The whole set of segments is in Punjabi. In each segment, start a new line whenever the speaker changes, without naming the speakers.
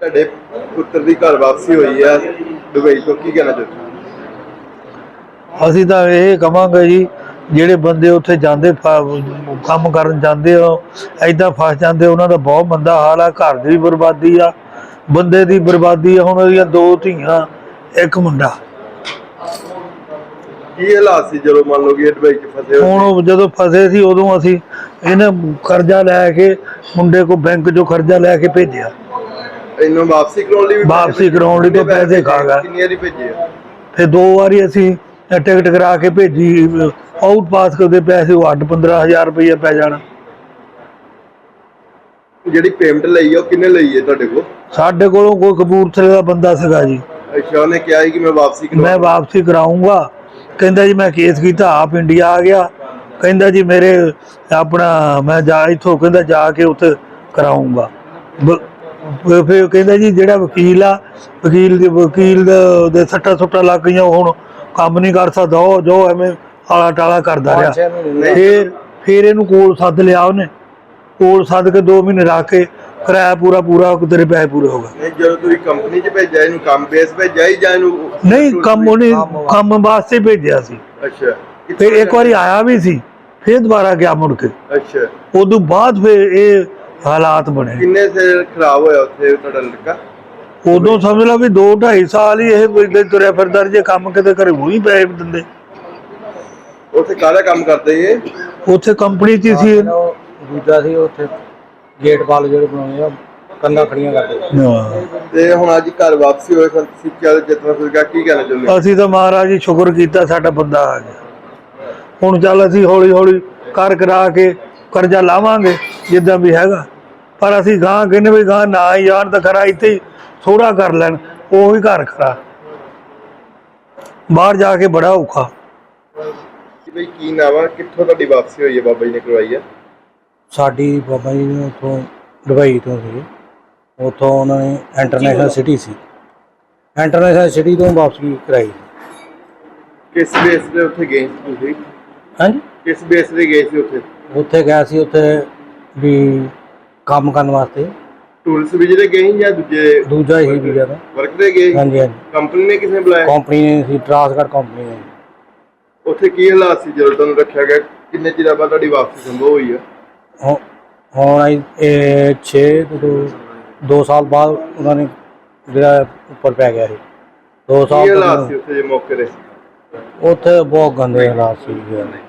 ਤੁਹਾਡੇ ਪੁੱਤਰ ਦੀ ਘਰ ਵਾਪਸੀ ਹੋਈ ਆ ਦੁਬਈ ਤੋਂ ਕੀ ਕਹਿਣਾ ਚਾਹੁੰਦੇ?
ਅਸੀਂ ਤਾਂ ਇਹ ਕਵਾਂਗੇ ਜੀ ਜਿਹੜੇ ਬੰਦੇ ਉੱਥੇ ਜਾਂਦੇ ਕੰਮ ਕਰਨ ਜਾਂਦੇ ਹੋ ਐਦਾਂ ਫਸ ਜਾਂਦੇ ਉਹਨਾਂ ਦਾ ਬਹੁਤ ਮੰਦਾ ਹਾਲ ਆ ਘਰ ਦੀ ਵੀ ਬਰਬਾਦੀ ਆ ਬੰਦੇ ਦੀ ਬਰਬਾਦੀ ਆ ਹੁਣ ਉਹਦੀਆਂ ਦੋ ਧੀਆਂ ਇੱਕ ਮੁੰਡਾ
ਕੀ ਹਾਲਾਤ ਸੀ ਜਦੋਂ ਮੰਨ ਲਓ ਕਿ ਦੁਬਈ 'ਚ ਫਸੇ
ਹੁਣ ਉਹ ਜਦੋਂ ਫਸੇ ਸੀ ਉਦੋਂ ਅਸੀਂ ਇਹਨੇ ਕਰਜ਼ਾ ਲੈ ਕੇ ਮੁੰਡੇ ਕੋ ਬੈਂਕ 'ਚੋਂ ਕਰਜ਼ਾ ਲੈ ਕੇ ਭੇਜਿਆ?
ਇਹਨੂੰ ਵਾਪਸੀ ਕਰਾਉਣ ਲਈ ਵੀ
ਵਾਪਸੀ
ਪੈਸੇ
ਕਰਾਉਣ ਲਈ ਤਾਂ ਪੈਸੇ ਖਾ ਗਿਆ।
ਕਿੰਨੀਆਂ ਦੀ ਭੇਜੇ ਆ?
ਫਿਰ ਦੋ ਵਾਰੀ ਅਸੀਂ ਟਿਕਟ ਕਰਾ ਕੇ ਭੇਜੀ ਆਊਟ ਪਾਸ ਕਰਦੇ ਪੈਸੇ ਉਹ ਅੱਡ 15000 ਰੁਪਏ ਪੈ ਜਾਣਾ।
ਜਿਹੜੀ ਪੇਮੈਂਟ ਲਈ ਆ ਉਹ ਕਿੰਨੇ ਲਈ ਹੈ ਤੁਹਾਡੇ ਕੋਲ?
ਸਾਡੇ ਕੋਲੋਂ ਕੋਈ ਕਪੂਰਥਲੇ ਦਾ ਬੰਦਾ ਸੀਗਾ ਜੀ।
ਅੱਛਾ ਉਹਨੇ ਕਿਹਾ ਕਿ ਮੈਂ ਵਾਪਸੀ
ਮੈਂ
ਕਰਾਉਂ
ਵਾਪਸੀ ਕਰਾਉਂਗਾ ਕਹਿੰਦਾ ਜੀ ਮੈਂ ਕੇਸ ਕੀਤਾ ਆਪ ਇੰਡੀਆ ਆ ਗਿਆ। ਕਹਿੰਦਾ ਜੀ ਮੇਰੇ ਆਪਣਾ ਮੈਂ ਜਾ ਇੱਥੋਂ ਕਹਿੰਦਾ ਜਾ ਕੇ ਉੱਥੇ ਕਰਾਉਂਗਾ ਫਿਰ ਕਹਿੰਦਾ ਜੀ ਜਿਹੜਾ ਵਕੀਲ ਆ ਵਕੀਲ ਦੇ ਵਕੀਲ ਦੇ- ਸੱਟਾ ਸੁੱਟਾਂ ਲੱਗ ਗਈਆਂ ਉਹ ਹੁਣ ਕੰਮ ਨਹੀਂ ਕਰ ਸਕਦਾ ਉਹ ਜੋ ਐਵੇਂ ਆਲਾ ਟਾਲਾ ਕਰਦਾ ਰਿਹਾ। ਫਿਰ ਫਿਰ ਇਹਨੂੰ ਕੋਲ ਸੱਦ ਲਿਆ ਉਹਨੇ। ਕੋਲ ਸੱਦ ਕੇ 2 ਮਹੀਨੇ ਰੱਖ ਕੇ ਕਿਰਾਇਆ ਪੂਰਾ ਪੂਰਾ ਤੇਰੇ ਪੈਸੇ ਪੂਰੇ ਹੋ ਗਏ।
ਨਹੀਂ ਜਦੋਂ ਤੁਸੀਂ ਕੰਪਨੀ 'ਚ ਭੇਜਿਆ ਇਹਨੂੰ ਕੰਮ ਬੇਸ ਭੇਜਿਆ ਹੀ ਜਾਂ ਇਹਨੂੰ
ਨਹੀਂ ਕੰਮ ਉਹਨੇ ਕੰਮ ਵਾਸਤੇ? ਭੇਜਿਆ ਸੀ।
ਅੱਛਾ।
ਫਿਰ ਇੱਕ ਵਾਰੀ ਆਇਆ ਵੀ ਸੀ ਫਿਰ ਦੁਬਾਰਾ ਗਿਆ ਮੁੜ ਕੇ।
ਅੱਛਾ।
ਉਦੋਂ ਬਾਅਦ ਫਿਰ ਇਹ ਹਾਲਾਤ ਬਣੇ।
ਕਿੰਨੇ ਸੇ ਖਰਾਬ ਹੋਇਆ ਉੱਥੇ ਤੁਹਾਡਾ ਲੜਕਾ?
ਉਦੋਂ ਸਮਝ ਲਾ ਵੀ 2 2.5 ਸਾਲ ਹੀ ਇਹ ਇਦਾਂ ਤੁਰਿਆ ਫਿਰਦਾ ਰਿਹਾ, ਜੇ ਕੰਮ ਕਿਤੇ ਘਰੇ ਉਹੀ ਪੈਸੇ ਦਿੰਦੇ।
ਉੱਥੇ ਕਾਹਦਾ ਕੰਮ ਕਰਦੇ ਇਹ?
ਉੱਥੇ ਕੰਪਨੀ 'ਚ ਹੀ ਸੀ। ਇਹ।
ਉਹ ਦੂਜਾ ਸੀ ਉੱਥੇ ਗੇਟ ਪਾਲ ਜਿਹੜੇ ਬਣਾਉਣੇ ਆ ਕੰਧਾਂ ਖੜੀਆਂ ਕਰਦੇ।
ਹਾਂ।
ਤੇ ਹੁਣ ਅੱਜ ਘਰ ਵਾਪਸੀ ਹੋਏ ਸਨ ਸਿੱਖਿਆ ਦੇ ਜਿਤਨਾ ਸੁਝਾ ਕੀ ਕਹਿਣਾ ਚਾਹੁੰਦੇ ਹੋ?
ਅਸੀਂ ਤਾਂ ਮਹਾਰਾਜ ਜੀ ਸ਼ੁਕਰ ਕੀਤਾ ਸਾਡਾ ਬੰਦਾ ਆ ਗਿਆ। ਹੁਣ ਚੱਲ ਅਸੀਂ ਹੌਲੀ ਹੌਲੀ ਕਰ ਕਰਾ ਕੇ ਕਰਜ਼ਾ ਲਾਵਾਂਗੇ। ਜਿੱਦਾਂ ਵੀ ਹੈਗਾ। ਪਰ ਅਸੀਂ ਗਾਂ ਕਹਿੰਦੇ ਵੀ ਗਾਂ ਨਾ ਹੀ ਯਾਰ ਤਾਂ ਖਰਾ ਇੱਥੇ ਥੋੜਾ ਕਰ ਲੈਣ ਉਹ ਵੀ ਘਰ ਖਰਾ। ਬਾਹਰ ਜਾ ਕੇ ਬੜਾ ਔਖਾ।
ਕਿ ਬਈ ਕੀ ਨਾਮ ਆ? ਕਿੱਥੋਂ ਤੁਹਾਡੀ ਵਾਪਸੀ ਹੋਈ ਹੈ ਬਾਬਾ ਜੀ ਨੇ ਕਰਵਾਈ ਹੈ
ਸਾਡੀ ਬਾਬਾ ਜੀ ਨੇ ਉੱਥੋਂ ਦੁਬਈ ਤੋਂ ਸੀ। ਉੱਥੋਂ ਉਹਨਾਂ ਨੇ ਇੰਟਰਨੈਸ਼ਨਲ ਸਿਟੀ ਸੀ। ਇੰਟਰਨੈਸ਼ਨਲ ਸਿਟੀ ਤੋਂ ਵਾਪਸੀ ਕਰਾਈ।
ਕਿਸ ਬੇਸ ਤੇ ਉੱਥੇ ਗਏ ਸੀ ਤੁਸੀਂ?
ਹਾਂਜੀ?
ਕਿਸ ਬੇਸ ਤੇ ਗਏ ਸੀ ਉੱਥੇ?
ਉੱਥੇ ਗਿਆ ਸੀ ਉੱਥੇ ਵੀ ਕੰਮ ਕਰਨ ਵਾਸਤੇ।
ਟੂਰਿਸਟ ਵੀਜ਼ੇ ਤੇ ਗਏ ਸੀ ਜਾਂ ਦੂਜੇ
ਦੂਜਾ ਹੀ ਵੀਜ਼ਾ ਦਾ
ਵਰਕ ਤੇ ਗਏ
ਹਾਂਜੀ ਹਾਂਜੀ।
ਕੰਪਨੀ ਨੇ ਕਿਸੇ ਨੇ ਬੁਲਾਇਆ?
ਕੰਪਨੀ ਨੇ ਸੀ ਟਰਾਂਸਗਰ ਕੰਪਨੀ ਨੇ।
ਉੱਥੇ ਕੀ ਹਾਲਾਤ ਸੀ ਜਦੋਂ ਤੁਹਾਨੂੰ ਰੱਖਿਆ ਗਿਆ? ਕਿੰਨੇ ਚਿਰ ਬਾਅਦ ਤੁਹਾਡੀ ਵਾਪਸੀ ਸੰਭਵ ਹੋਈ ਹੈ
ਹੁ- ਹੁਣ ਆਈ ਇਹ 6 ਤੋਂ 2 ਸਾਲ ਬਾਅਦ ਉਹਨਾਂ ਨੇ ਜਿਹੜਾ ਉੱਪਰ ਪੈ ਗਿਆ ਸੀ। 2
ਕੀ
ਸਾਲ
ਹਾਲਾਤ
ਤੋਂ
ਸੀ ਉੱਥੇ ਜੇ ਮੌਕੇ ਤੇ?
ਉੱਥੇ ਬਹੁਤ ਗੰਦੇ ਹਾਲਾਤ ਸੀ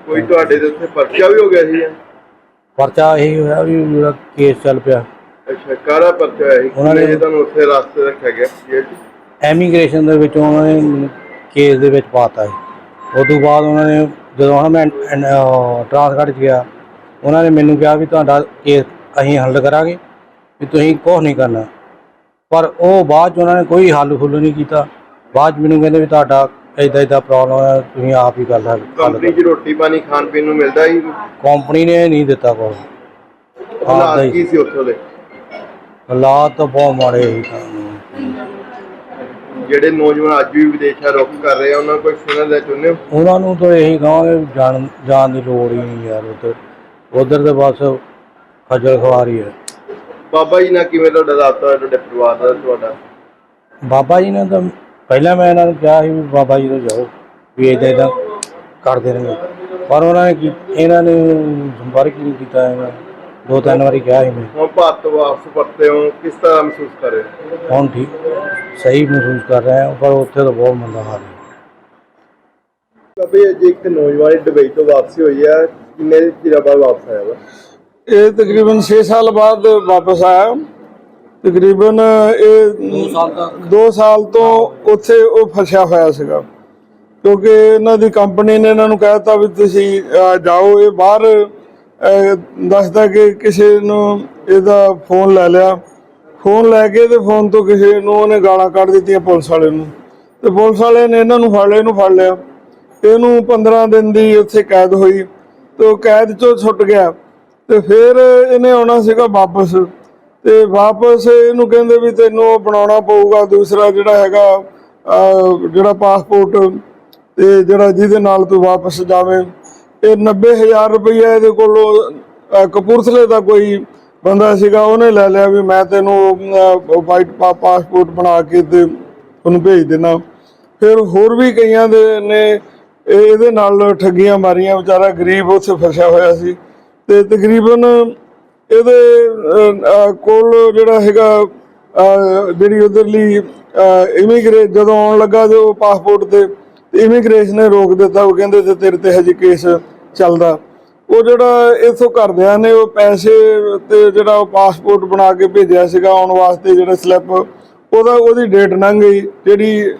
ਕੋਈ ਤੁਹਾਡੇ ਦੇ ਉੱਥੇ ਪਰਚਾ ਵੀ ਹੋ ਗਿਆ ਸੀ ਜਾਂ?
ਪਰਚਾ ਇਹੀ ਹੋਇਆ ਵੀ ਜਿਹੜਾ ਕੇਸ ਚੱਲ ਪਿਆ।
ਅੱਛਾ ਕਾਹਦਾ ਪਰਚਾ ਸੀ
ਉਹਨਾਂ ਨੇ-
ਤੁਹਾਨੂੰ ਉੱਥੇ ਰਾਸਤੇ ਰੱਖਿਆ ਗਿਆ? ਜੇਲ੍ਹ 'ਚ?
ਐਮੀਗ੍ਰੇਸ਼ਨ ਦੇ ਵਿੱਚ ਉਹਨਾਂ ਨੇ ਮੈਨੂੰ ਕੇਸ ਦੇ ਵਿੱਚ ਪਾਤਾ ਸੀ। ਉਸ ਤੋਂ ਬਾਅਦ ਉਹਨਾਂ ਨੇ ਜਦੋਂ ਹੁਣ ਮੈਂ ਟ੍ਰਾਂਸਗੜ 'ਚ ਗਿਆ ਉਹਨਾਂ ਨੇ ਮੈਨੂੰ ਕਿਹਾ ਵੀ ਤੁਹਾਡਾ ਕੇਸ ਅਸੀਂ ਹੱਲ ਕਰਾਂਗੇ ਵੀ ਤੁਸੀਂ ਕੁਛ ਨਹੀਂ ਕਰਨਾ। ਪਰ ਉਹ ਬਾਅਦ 'ਚ ਉਹਨਾਂ ਨੇ ਕੋਈ ਹੱਲ ਫੁੱਲ ਨਹੀਂ ਕੀਤਾ। ਬਾਅਦ 'ਚ ਮੈਨੂੰ ਕਹਿੰਦੇ ਵੀ ਤੁਹਾਡਾ ਇਦਾਂ ਇਦਾਂ ਪ੍ਰੋਬਲਮ ਹੈ ਤੁਸੀਂ ਆਪ ਹੀ ਹੱਲ
ਕੰਪਨੀ 'ਚ ਰੋਟੀ ਪਾਣੀ ਖਾਣ ਪੀਣ ਨੂੰ ਮਿਲਦਾ ਸੀ
ਕੰਪਨੀ ਨੇ ਨਹੀਂ ਦਿੱਤਾ ਦਾ
ਹਾਲਾਤ
ਹੀ।
ਕੀ ਸੀ ਉੱਥੋਂ ਦੇ?
ਹਾਲਾਤ ਤਾਂ ਬਹੁਤ ਮਾੜੇ ਸੀ। ਤਾਂ।
ਜਿਹੜੇ ਨੌਜਵਾਨ ਅੱਜ ਵੀ ਵਿਦੇਸ਼ਾਂ ਰੁੱਖ ਕਰ ਰਹੇ ਆ ਉਹਨਾਂ ਨੂੰ ਕੋਈ ਸੁਣਨ ਦਾ ਚਾਹੁੰਦੇ ਹੋ?
ਉਹਨਾਂ ਨੂੰ ਤਾਂ ਇਹੀ ਕਹਾਂਗੇ ਵੀ ਜਾਣ ਜਾਣ ਦੀ ਲੋੜ ਹੀ ਨਹੀਂ ਯਾਰ ਉਧਰ। ਉਧਰ ਤੇ ਬਸ ਖੱਜਲ ਖਵਾਰੀ ਹੈ
ਬਾਬਾ ਜੀ ਨਾਲ ਕਿਵੇਂ ਤੁਹਾਡਾ ਹੋਇਆ ਤੁਹਾਡੇ ਪਰਿਵਾਰ ਦਾ ਤੁਹਾਡਾ?
ਬਾਬਾ ਜੀ ਨੇ ਤਾਂ ਪਹਿਲਾਂ ਮੈਂ ਇਹਨਾਂ ਨੂੰ ਕਿਹਾ ਸੀ ਵੀ ਬਾਬਾ ਜੀ ਤੋਂ ਜਾਓ ਵੀ ਇਦਾਂ ਇਦਾਂ ਕਰਦੇ ਰਹੇ। ਪਰ ਉਹਨਾਂ ਨੇ ਕੀ ਇਹਨਾਂ ਨੇ ਸੰਪਰਕ ਹੀ ਨਹੀਂ ਕੀਤਾ ਇਹਨਾਂ ਨੇ। ਦੋ ਤਿੰਨ ਵਾਰੀ ਕਿਹਾ ਸੀ ਮੈਂ
ਹੁਣ ਭਾਰਤ ਤੋਂ ਵਾਪਸ ਪਰਤੇ ਹੋ ਕਿਸ ਤਰ੍ਹਾਂ ਮਹਿਸੂਸ ਕਰ ਰਹੇ ਹੋ?
ਹੁਣ ਠੀਕ ਸਹੀ ਮਹਿਸੂਸ ਕਰ ਰਹੇ ਹਾਂ ਪਰ ਉੱਥੇ ਤਾਂ ਬਹੁਤ ਮੰਦਾ ਹਾਲ ਹੈ।
ਬਾਬਾ ਜੀ ਅੱਜ ਇੱਕ ਨੌਜਵਾਨ ਦੁਬਈ ਤੋਂ ਵਾਪਸੀ ਹੋਈ ਹੈ ਕਿੰਨੇ ਚਿਰ ਬਾਅਦ ਵਾਪਸ ਆਇਆ ਵਾ?
ਇਹ ਤਕਰੀਬਨ 6 ਸਾਲ ਬਾਅਦ ਵਾਪਸ ਆਇਆ। ਤਕਰੀਬਨ ਇਹ 2
ਸਾਲ ਤੱਕ
2 ਸਾਲ ਤੋਂ ਉੱਥੇ ਉਹ ਫਸਿਆ ਹੋਇਆ ਸੀਗਾ। ਕਿਉਂਕਿ ਇਹਨਾਂ ਦੀ ਕੰਪਨੀ ਨੇ ਇਹਨਾਂ ਨੂੰ ਕਹਿਤਾ ਵੀ ਤੁਸੀਂ ਜਾਓ ਇਹ ਬਾਹਰ ਦੱਸਦਾ ਕਿ ਕਿਸੇ ਨੂੰ ਇਹਦਾ ਫੋਨ ਲੈ ਲਿਆ। ਫੋਨ ਲੈ ਕੇ ਤੇ ਫੋਨ ਤੋਂ ਕਿਸੇ ਨੂੰ ਉਹਨੇ ਗਾਲਾਂ ਕੱਢ ਦਿੱਤੀਆਂ ਪੁਲਿਸ ਵਾਲੇ ਨੂੰ। ਤੇ ਪੁਲਿਸ ਵਾਲੇ ਨੇ ਇਹਨਾਂ ਨੂੰ ਫੜ ਲਿਆ ਇਹਨੂੰ ਫੜ ਲਿਆ। ਇਹਨੂੰ 15 ਦਿਨ ਦੀ ਉੱਥੇ ਕੈਦ ਹੋਈ। ਤੇ ਉਹ ਕੈਦ ਚੋਂ ਛੁੱਟ ਗਿਆ। ਤੇ ਫਿਰ ਇਹਨੇ ਆਉਣਾ ਸੀਗਾ ਵਾਪਸ। ਤੇ ਵਾਪਸ ਇਹਨੂੰ ਕਹਿੰਦੇ ਵੀ ਤੈਨੂੰ ਉਹ ਬਣਾਉਣਾ ਪਊਗਾ, ਦੂਸਰਾ ਜਿਹੜਾ ਹੈਗਾ ਜਿਹੜਾ ਪਾਸਪੋਰਟ ਤੇ ਜਿਹੜਾ ਜਿਹਦੇ ਨਾਲ ਤੂੰ ਵਾਪਸ ਜਾਵੇਂ। ਇਹ 90000 ਰੁਪਈਆ ਇਹਦੇ ਕੋਲੋਂ ਕਪੂਰਥਲੇ ਦਾ ਕੋਈ ਬੰਦਾ ਸੀਗਾ, ਉਹਨੇ ਲੈ ਲਿਆ ਵੀ ਮੈਂ ਤੈਨੂੰ ਵਾਈਟ ਪਾਸਪੋਰਟ ਬਣਾ ਕੇ ਤੇ ਉਹਨੂੰ ਭੇਜ ਦੇਣਾ। ਫਿਰ ਹੋਰ ਵੀ ਕਈਆਂ ਦੇ ਨੇ ਇਹਦੇ ਨਾਲ ਠੱਗੀਆਂ ਮਾਰੀਆਂ, ਵਿਚਾਰਾ ਗਰੀਬ ਉੱਥੇ ਫਸਿਆ ਹੋਇਆ ਸੀ। ਤੇ ਤਕਰੀਬਨ ਇਹਦੇ ਕੋਲ ਜਿਹੜਾ ਹੈਗਾ ਜਿਹੜੀ ਉਧਰਲੀ ਇਮੀਗ੍ਰੇਟ ਜਦੋਂ ਆਉਣ ਲੱਗਾ ਜੋ ਪਾਸਪੋਰਟ ਤੇ ਇਮੀਗ੍ਰੇਸ਼ਨ ਨੇ ਰੋਕ ਦਿੱਤਾ। ਉਹ ਕਹਿੰਦੇ ਤੇ ਤੇਰੇ ਤੇ ਹਜੇ ਕੇਸ ਚੱਲਦਾ। ਉਹ ਜਿਹੜਾ ਇਥੋਂ ਘਰਦਿਆਂ ਨੇ ਉਹ ਪੈਸੇ ਤੇ ਜਿਹੜਾ ਉਹ ਪਾਸਪੋਰਟ ਬਣਾ ਕੇ ਭੇਜਿਆ ਸੀਗਾ ਆਉਣ ਵਾਸਤੇ ਜਿਹੜਾ ਸਲਿੱਪ ਉਹਦਾ ਉਹਦੀ ਡੇਟ ਲੰਘ ਗਈ। ਜਿਹੜੀ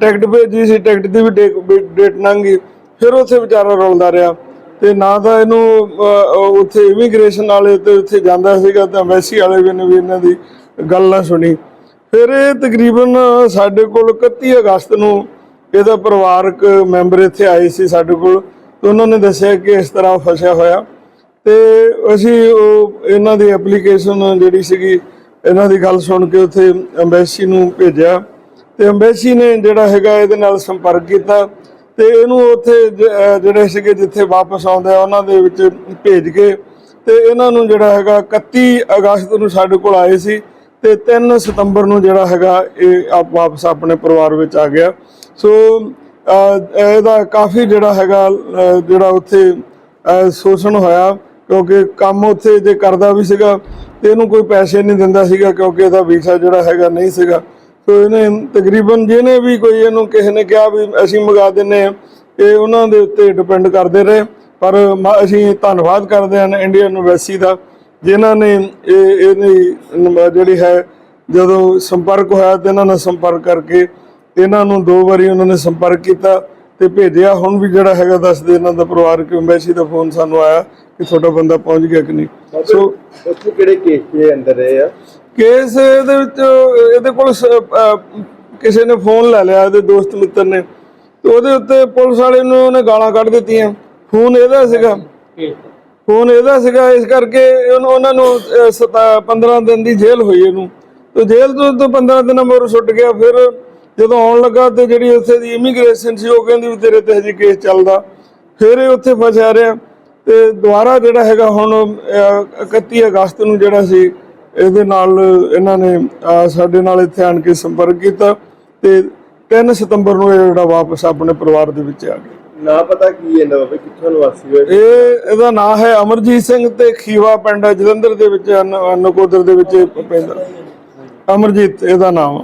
ਟਿਕਟ ਭੇਜੀ ਸੀ ਟਿਕਟ ਦੀ ਵੀ ਡੇਟ ਲੰਘ ਗਈ। ਫਿਰ ਉੱਥੇ ਵਿਚਾਰਾ ਰੋਲਦਾ ਰਿਹਾ। ਤੇ ਨਾ ਤਾਂ ਇਹਨੂੰ ਅਹ, ਉੱਥੇ ਇਮੀਗ੍ਰੇਸ਼ਨ ਵਾਲੇ ਤੇ ਉੱਥੇ ਜਾਂਦਾ ਸੀਗਾ ਤਾਂ ਐਮਬੈਸੀ ਵਾਲੇ ਵੀ ਨੇ ਵੀ ਇਹਨਾਂ ਦੀ ਗੱਲ ਨਾ ਸੁਣੀ। ਫਿਰ ਇਹ ਤਕਰੀਬਨ ਸਾਡੇ ਕੋਲ 31 ਅਗਸਤ ਨੂੰ ਇਹਦਾ ਪਰਿਵਾਰਕ ਮੈਂਬਰ ਇੱਥੇ ਆਏ ਸੀ ਸਾਡੇ ਕੋਲ। ਤੇ ਉਹਨਾਂ ਨੇ ਦੱਸਿਆ ਕਿ ਇਸ ਤਰ੍ਹਾਂ ਫਸਿਆ ਹੋਇਆ। ਤੇ ਅਸੀਂ ਉਹ ਇਹਨਾਂ ਦੀ ਐਪਲੀਕੇਸ਼ਨ ਜਿਹੜੀ ਸੀਗੀ ਇਹਨਾਂ ਦੀ ਗੱਲ ਸੁਣ ਕੇ ਉੱਥੇ ਐਮਬੈਸੀ ਨੂੰ ਭੇਜਿਆ। ਤੇ ਐਮਬੈਸੀ ਨੇ ਜਿਹੜਾ ਹੈਗਾ ਇਹਦੇ ਨਾਲ ਸੰਪਰਕ ਕੀਤਾ। ਤੇ ਇਹਨੂੰ ਉੱਥੇ ਜ- ਜਿਹੜੇ ਸੀਗੇ ਜਿੱਥੇ ਵਾਪਸ ਆਉਂਦੇ ਆ ਉਹਨਾਂ ਦੇ ਵਿੱਚ ਭੇਜ ਕੇ ਤੇ ਇਹਨਾਂ ਨੂੰ ਜਿਹੜਾ ਹੈਗਾ 31 ਅਗਸਤ ਨੂੰ ਸਾਡੇ ਕੋਲ ਆਏ ਸੀ ਤੇ 3 ਸਤੰਬਰ ਨੂੰ ਜਿਹੜਾ ਹੈਗਾ ਇਹ ਆਪ ਵਾਪਸ ਆਪਣੇ ਪਰਿਵਾਰ ਵਿੱਚ ਆ ਗਿਆ। ਸੋ ਇਹਦਾ ਕਾਫੀ ਜਿਹੜਾ ਹੈਗਾ ਜਿਹੜਾ ਉੱਥੇ ਸ਼ੋਸ਼ਣ ਹੋਇਆ ਕਿਉਂਕਿ ਕੰਮ ਉੱਥੇ ਜੇ ਕਰਦਾ ਵੀ ਸੀਗਾ ਤੇ ਇਹਨੂੰ ਕੋਈ ਪੈਸੇ ਨਹੀਂ ਦਿੰਦਾ ਸੀਗਾ ਕਿਉਂਕਿ ਇਹਦਾ ਵੀਜ਼ਾ ਜਿਹੜਾ ਹੈਗਾ ਨਹੀਂ ਸੀਗਾ। ਸੋ ਇਹਨੇ ਤਕਰੀਬਨ ਜਿਹਨੇ ਵੀ ਕੋਈ ਇਹਨੂੰ ਕਿਸੇ ਨੇ ਕਿਹਾ ਵੀ ਅਸੀਂ ਮੰਗਾ ਦਿੰਨੇ ਆ ਇਹ ਉਹਨਾਂ ਦੇ ਉੱਤੇ ਡਿਪੈਂਡ ਕਰਦੇ ਰਹੇ। ਪਰ ਅਸੀਂ ਧੰਨਵਾਦ ਕਰਦੇ ਹਾਂ ਇੰਡੀਅਨ ਯੂਨੀਵਰਸਿਟੀ ਦਾ ਜਿਨ੍ਹਾਂ ਨੇ ਇਹ ਇਹਦੀ ਜਿਹੜੀ ਹੈ ਜਦੋਂ ਸੰਪਰਕ ਹੋਇਆ ਤੇ ਇਹਨਾਂ ਨਾਲ ਸੰਪਰਕ ਕਰਕੇ ਇਹਨਾਂ ਨੂੰ ਦੋ ਵਾਰੀ ਉਹਨਾਂ ਨੇ ਸੰਪਰਕ ਕੀਤਾ ਤੇ ਭੇਜਿਆ। ਹੁਣ ਵੀ ਜਿਹੜਾ ਹੈਗਾ ਦੱਸਦੇ ਇਹਨਾਂ ਦਾ ਪਰਿਵਾਰਕ ਐਮਬੈਸੀ ਦਾ ਫੋਨ ਸਾਨੂੰ ਆਇਆ ਕਿ ਤੁਹਾਡਾ ਬੰਦਾ ਪਹੁੰਚ ਗਿਆ ਕਿ ਨਹੀਂ। ਸੋ
ਉੱਥੇ ਕਿਹੜੇ ਕੇਸ ਦੇ ਅੰਦਰ ਰਹੇ ਆ?
ਕੇਸ ਇਹਦੇ ਵਿੱਚ ਇਹਦੇ ਕੋਲ ਕਿਸੇ ਨੇ ਫੋਨ ਲੈ ਲਿਆ ਇਹਦੇ ਦੋਸਤ ਮਿੱਤਰ ਨੇ। ਤੇ ਉਹਦੇ ਉੱਤੇ ਪੁਲਿਸ ਵਾਲੇ ਨੂੰ ਉਹਨੇ ਗਾਲਾਂ ਕੱਢ ਦਿੱਤੀਆਂ। ਫੋਨ ਇਹਦਾ ਸੀਗਾ। ਫੋਨ ਇਹਦਾ ਸੀਗਾ ਇਸ ਕਰਕੇ ਉਹਨਾਂ ਨੂੰ ਸਤਾ- 15 ਦਿਨ ਦੀ ਜੇਲ੍ਹ ਹੋਈ ਇਹਨੂੰ। ਤੇ ਜੇਲ੍ਹ ਤੋਂ ਤੋਂ 15 ਦਿਨਾਂ ਮਗਰੋਂ ਛੁੱਟ ਗਿਆ। ਫਿਰ ਜਦੋਂ ਆਉਣ ਲੱਗਾ ਤੇ ਜਿਹੜੀ ਉੱਥੇ ਦੀ ਇਮੀਗ੍ਰੇਸ਼ਨ ਸੀ ਉਹ ਕਹਿੰਦੀ ਵੀ ਤੇਰੇ ਤੇ ਹਜੇ ਕੇਸ ਚੱਲਦਾ। ਫਿਰ ਇਹ ਉੱਥੇ ਫਸਿਆ ਰਿਹਾ। ਤੇ ਦੁਬਾਰਾ ਜਿਹੜਾ ਹੈਗਾ ਹੁਣ ਅਹ, 31 ਅਗਸਤ ਨੂੰ ਜਿਹੜਾ ਸੀ ਇਹਦੇ ਨਾਲ ਇਹਨਾਂ ਨੇ ਸਾਡੇ ਨਾਲ ਇੱਥੇ ਆਣ ਕੇ ਸੰਪਰਕ ਕੀਤਾ ਤੇ 3 ਸਤੰਬਰ ਨੂੰ ਇਹ ਜਿਹੜਾ ਵਾਪਸ ਆਪਣੇ ਪਰਿਵਾਰ ਦੇ ਵਿੱਚ ਆ ਗਿਆ
ਨਾ ਪਤਾ ਕੀ ਇਹਦਾ ਬਾਬੇ ਕਿੱਥੋਂ ਨਿਵਾਸੀ ਹੋਏ?
ਇਹ ਇਹਦਾ ਨਾਮ ਹੈ ਅਮਰਜੀਤ ਸਿੰਘ ਤੇ ਖੀਵਾ ਪਿੰਡ ਹੈ ਜਲੰਧਰ ਦੇ ਵਿੱਚ ਨ- ਨਕੋਦਰ ਦੇ ਵਿੱਚ ਪੈਂਦਾ ਅਮਰਜੀਤ ਇਹਦਾ ਨਾਮ